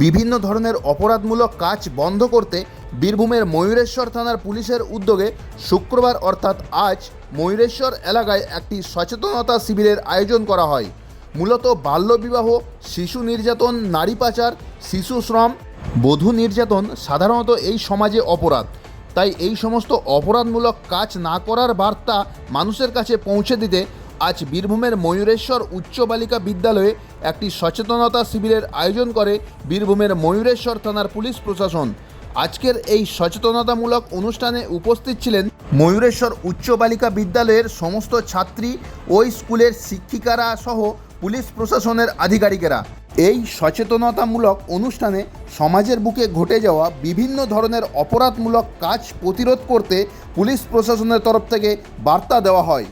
বিভিন্ন ধরনের অপরাধমূলক কাজ বন্ধ করতে বীরভূমের ময়ূরেশ্বর থানার পুলিশের উদ্যোগে শুক্রবার অর্থাৎ আজ ময়ূরেশ্বর এলাকায় একটি সচেতনতা শিবিরের আয়োজন করা হয়। মূলত বাল্যবিবাহ, শিশু নির্যাতন, নারী পাচার, শিশু শ্রম, বধূ নির্যাতন সাধারণত এই সমাজে অপরাধ। তাই এই সমস্ত অপরাধমূলক কাজ না করার বার্তা মানুষের কাছে পৌঁছে দিতে আজ বীরভূমের ময়ূরেশ্বর উচ্চ বালিকা বিদ্যালয়ে একটি সচেতনতা শিবিরের আয়োজন করে বীরভূমের ময়ূরেশ্বর থানার পুলিশ প্রশাসন। আজকের এই সচেতনতামূলক অনুষ্ঠানে উপস্থিত ছিলেন ময়ূরেশ্বর উচ্চ বালিকা বিদ্যালয়ের সমস্ত ছাত্রী ওই স্কুলের শিক্ষিকারা সহ পুলিশ প্রশাসনের আধিকারিকেরা। এই সচেতনতামূলক অনুষ্ঠানে সমাজের বুকে ঘটে যাওয়া বিভিন্ন ধরনের অপরাধমূলক কাজ প্রতিরোধ করতে পুলিশ প্রশাসনের তরফ থেকে বার্তা দেওয়া হয়।